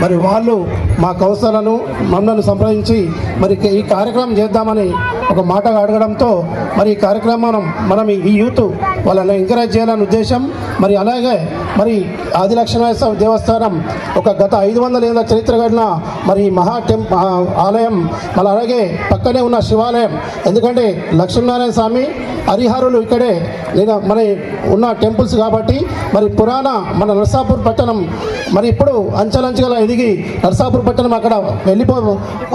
మరి వాళ్ళు మా కౌన్సిలర్లను మమ్మల్ని సంప్రదించి మరి ఈ కార్యక్రమం చేద్దామని ఒక మాట అడగడంతో మరి ఈ కార్యక్రమం మనం ఈ యూత్ వాళ్ళని ఎంకరేజ్ చేయాలనే ఉద్దేశం. మరి అలాగే మరి ఆదిలక్ష్మణ దేవస్థానం ఒక గత ఐదు వందల ఏళ్ళ చరిత్ర కలిగిన మరి మహా టెం ఆలయం. మళ్ళీ అలాగే పక్కనే ఉన్న శివాలయం. ఎందుకంటే లక్ష్మీనారాయణ స్వామి హరిహరులు ఇక్కడే లేదా మన ఉన్న టెంపుల్స్ కాబట్టి మరి పురాణ మన నర్సాపూర్ పట్టణం మరి ఇప్పుడు అంచలంచగల ఎదిగి నర్సాపూర్ పట్టణం అక్కడ వెళ్ళిపో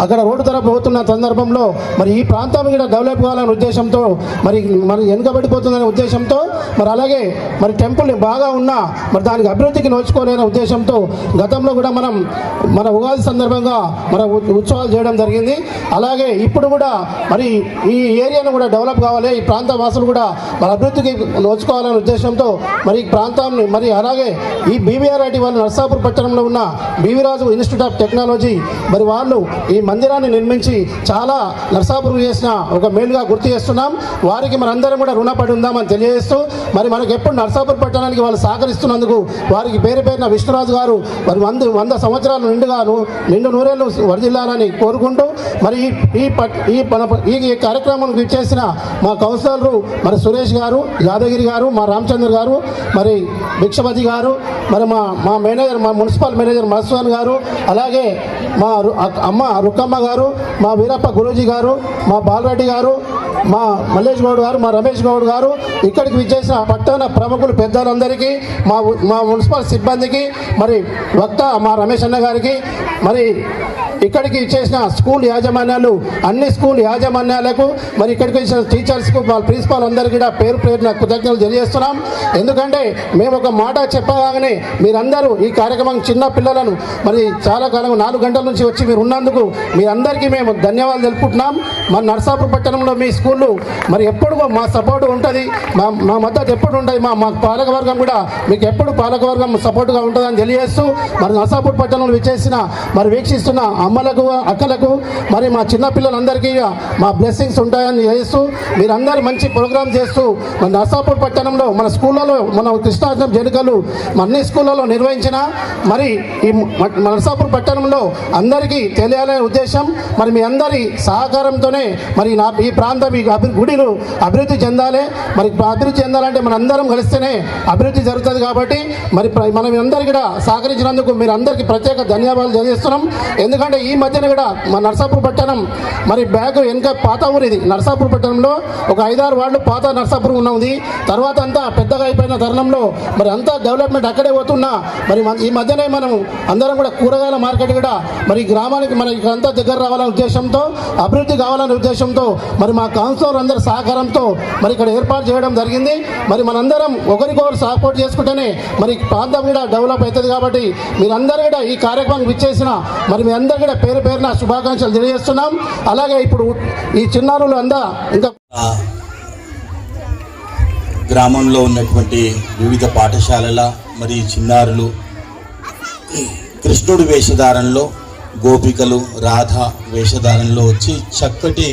అక్కడ రోడ్డు తరపు పోతున్న సందర్భంలో మరి ఈ ప్రాంతం కూడా డెవలప్ కావాలనే ఉద్దేశంతో మరి మరి వెనుకబడిపోతుందనే ఉద్దేశంతో మరి అలాగే మరి టెంపుల్ని బాగా ఉన్నా మరి దానికి అభివృద్ధికి నోచుకోలేని ఉద్దేశంతో గతంలో కూడా మనం మన ఉగాది సందర్భంగా మన ఉత్సవాలు చేయడం జరిగింది. అలాగే ఇప్పుడు కూడా మరి ఈ ఏరియాను కూడా డెవలప్ కావాలి ఈ ప్రాంత వాసులు కూడా మన అభివృద్ధికి నోచుకోవాలనే ఉద్దేశంతో మరి ఈ ప్రాంతాన్ని మరి అలాగే ఈ బీవీఆర్ఐటి వాళ్ళు నర్సాపూర్ పట్టణంలో ఉన్న బీవీరాజు ఇన్స్టిట్యూట్ ఆఫ్ టెక్నాలజీ మరి వాళ్ళు ఈ మందిరాన్ని నిర్మించి చాలా నర్సాపూర్ చేసిన ఒక మేలుగా గుర్తు చేస్తున్నాం. వారికి మనందరం కూడా రుణపడి ఉందామని తెలియజేస్తూ మరి మనకి ఎప్పుడు నర్సాపూర్ పట్టణానికి వాళ్ళు సహకరిస్తున్నందుకు వారికి పేరు పేరున విష్ణురాజు గారు మరి వంద వంద సంవత్సరాలు నిండుగాను నిండు నూరేళ్ళు వరదిల్లాలని కోరుకుంటూ మరి ఈ ఈ ఈ ఈ కార్యక్రమం ఇచ్చేసిన మా కౌన్సిలర్లు మరి సురేష్ గారు యాదగిరి గారు మా రామచంద్ర గారు మరి భిక్షపతి గారు మరి మా మా మేనేజర్ మా మున్సిపల్ మేనేజర్ మధుసూదన్ గారు అలాగే మా అమ్మ రుక్కమ్మ గారు మా వీరప్ప గురూజీ గారు మా బాలరెడ్డి గారు మా మల్లేష్ గౌడ్ గారు మా రమేష్ గౌడ్ గారు ఇక్కడికి విచ్చేసిన పట్టణ ప్రముఖులు పెద్దలందరికీ మా మా మున్సిపల్ సిబ్బందికి మరి వక్త మా రమేష్ అన్న గారికి మరి ఇక్కడికి ఇచ్చేసిన స్కూల్ యాజమాన్యాలు అన్ని స్కూల్ యాజమాన్యాలకు మరి ఇక్కడికి వచ్చిన టీచర్స్కు వాళ్ళ ప్రిన్సిపాల్ అందరికీ కూడా పేరు పేరున కృతజ్ఞతలు తెలియజేస్తున్నాం. ఎందుకంటే మేము ఒక మాట చెప్పగానే మీరందరూ ఈ కార్యక్రమం చిన్న పిల్లలను మరి చాలా కాలం నాలుగు గంటల నుంచి వచ్చి మీరు ఉన్నందుకు మీ అందరికీ మేము ధన్యవాదాలు తెలుపుకుంటున్నాం. మన నర్సాపూర్ పట్టణంలో మీ స్కూళ్ళు మరి ఎప్పుడు మా సపోర్ట్ ఉంటుంది. మా మా మద్దతు ఎప్పుడు ఉంటుంది? మా మా పాలకవర్గం కూడా మీకు ఎప్పుడు పాలకవర్గం సపోర్ట్గా ఉంటుందని తెలియజేస్తూ మరి నర్సాపూర్ పట్టణంలో విచ్చేసిన మరి వీక్షిస్తున్న అమ్మలకు అక్కలకు మరి మా చిన్నపిల్లలందరికీ మా బ్లెస్సింగ్స్ ఉంటాయని చేస్తూ మీరందరూ మంచి ప్రోగ్రామ్ చేస్తూ మన నర్సాపూర్ పట్టణంలో మన స్కూళ్ళలో మన కృష్ణాష్టం జనుకలు అన్ని స్కూళ్ళలో నిర్వహించిన మరి ఈ నర్సాపూర్ పట్టణంలో అందరికీ తెలియాలనే ఉద్దేశం మరి మీ అందరి సహకారంతోనే మరి నా ఈ ప్రాంతం ఈ అభి గుడిలు అభివృద్ధి చెందాలి. మరి అభివృద్ధి చెందాలంటే మన అందరం కలిస్తేనే అభివృద్ధి జరుగుతుంది కాబట్టి మరి మనం అందరికీ కూడా సహకరించినందుకు మీరు అందరికీ ప్రత్యేక ధన్యవాదాలు తెలియజేస్తున్నాం. ఎందుకంటే ఈ మధ్యన కూడా మా నర్సాపూర్ పట్టణం మరి బ్యాగ్ వెనుక పాత ఊరు ఇది. నర్సాపూర్ పట్టణంలో ఒక ఐదారు వార్డులు పాత నర్సాపూర్ ఉన్నది తర్వాత అంతా పెద్దగా అయిపోయిన తరుణంలో మరి అంతా డెవలప్మెంట్ అక్కడే పోతున్నా. మరి ఈ మధ్యనే మనం అందరం కూడా కూరగాయల మార్కెట్ కూడా మరి గ్రామానికి మన ఇక్కడంతా దగ్గర రావాలనే ఉద్దేశంతో అభివృద్ధి కావాలనే ఉద్దేశంతో మరి మా కౌన్సిలర్ అందరి సహకారంతో మరి ఇక్కడ ఏర్పాటు చేయడం జరిగింది. మరి మనందరం ఒకరికొకరు సపోర్ట్ చేసుకుంటేనే మరి ప్రాంతం కూడా డెవలప్ అవుతుంది కాబట్టి మీరందరూ కూడా ఈ కార్యక్రమం విచ్చేసిన మరి మీ అందరికీ కూడా పేరు పేరున శుభాకాంక్షలు తెలియజేస్తున్నాం. అలాగే ఇప్పుడు ఈ చిన్నారులు అందా ఇంకా గ్రామంలో ఉన్నటువంటి వివిధ పాఠశాలల మరి చిన్నారులు కృష్ణుడి వేషధారణలో గోపికలు రాధ వేషధారణలో వచ్చి చక్కటి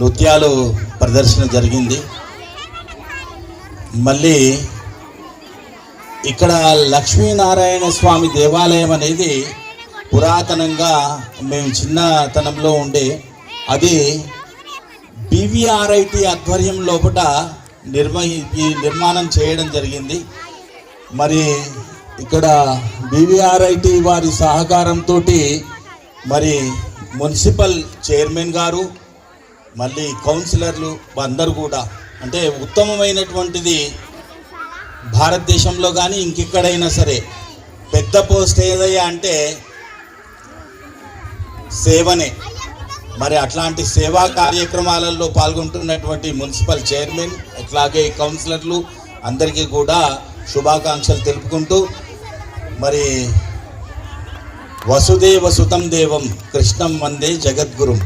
నృత్యాలు ప్రదర్శన జరిగింది. మళ్ళీ ఇక్కడ లక్ష్మీనారాయణ స్వామి దేవాలయం అనేది పురాతనంగా మేము చిన్నతనంలో ఉండే అది బీవీఆర్ఐటి ఆధ్వర్యం లోపల నిర్వహి ఈ నిర్మాణం చేయడం జరిగింది. మరి ఇక్కడ బీవీఆర్ఐటి వారి సహకారంతో మరి మున్సిపల్ చైర్మన్ గారు మళ్ళీ కౌన్సిలర్లు అందరూ కూడా అంటే ఉత్తమమైనటువంటిది భారతదేశంలో కానీ ఇంకెక్కడైనా సరే పెద్ద పోస్ట్ ఏదయ్యా అంటే సేవనే. మరి అట్లాంటి సేవా కార్యక్రమాలలో పాల్గొంటున్నటువంటి మున్సిపల్ చైర్మన్ అట్లాగే కౌన్సిలర్లు అందరికీ కూడా శుభాకాంక్షలు తెలుపుకుంటూ మరి వసుదేవ సుతం దేవం కృష్ణం వందే జగద్గురుం.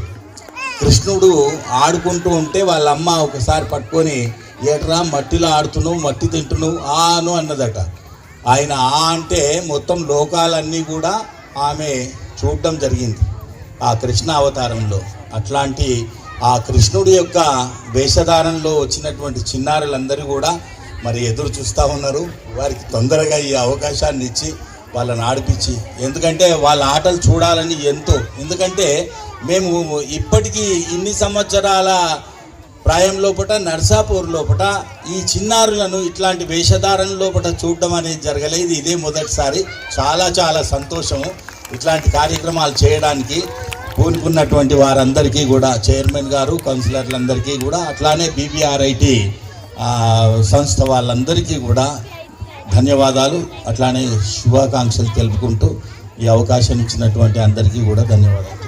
కృష్ణుడు ఆడుకుంటూ ఉంటే వాళ్ళ అమ్మ ఒకసారి పట్టుకొని ఏట్రా మట్టిలో ఆడుతున్నావు మట్టి తింటున్నావు ఆను అన్నదట. ఆయన ఆ అంటే మొత్తం లోకాలన్నీ కూడా ఆమె చూడడం జరిగింది. ఆ కృష్ణ అవతారంలో. అట్లాంటి ఆ కృష్ణుడి యొక్క వేషధారణలో వచ్చినటువంటి చిన్నారులందరూ కూడా మరి ఎదురు చూస్తూ ఉన్నారు. వారికి తొందరగా ఈ అవకాశాన్ని ఇచ్చి వాళ్ళని ఆడిపించి ఎందుకంటే వాళ్ళ ఆటలు చూడాలని ఎంతో. ఎందుకంటే మేము ఇప్పటికీ ఇన్ని సంవత్సరాల ప్రాయం లోపట నర్సాపూర్ లోపట ఈ చిన్నారులను ఇట్లాంటి వేషధారణ లోపట చూడడం అనేది జరగలేదు. ఇదే మొదటిసారి. చాలా చాలా సంతోషము. ఇట్లాంటి కార్యక్రమాలు చేయడానికి పూనుకున్నటువంటి వారందరికీ కూడా చైర్మన్ గారు కౌన్సిలర్లందరికీ కూడా అట్లానే బీబీఆర్ఐటి సంస్థ వాళ్ళందరికీ కూడా ధన్యవాదాలు. అట్లానే శుభాకాంక్షలు తెలుపుకుంటూ ఈ అవకాశం ఇచ్చినటువంటి అందరికీ కూడా ధన్యవాదాలు.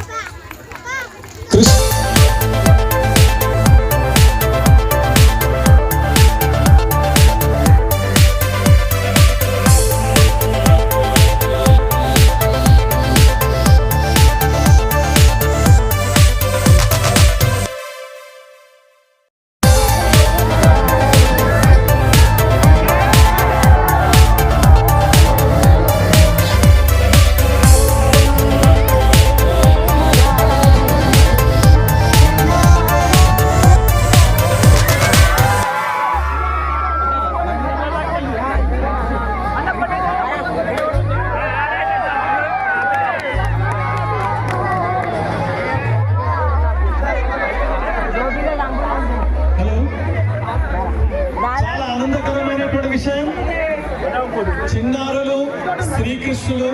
దుస్తులు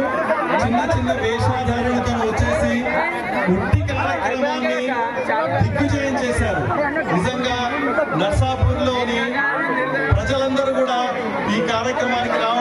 చిన్న చిన్న వేషాధారణతో వచ్చేసి ఉట్టి కార్యక్రమాన్ని దిగ్విజయం చేశారు. నిజంగా నర్సాపూర్లోని ప్రజలందరూ కూడా ఈ కార్యక్రమానికి రావడం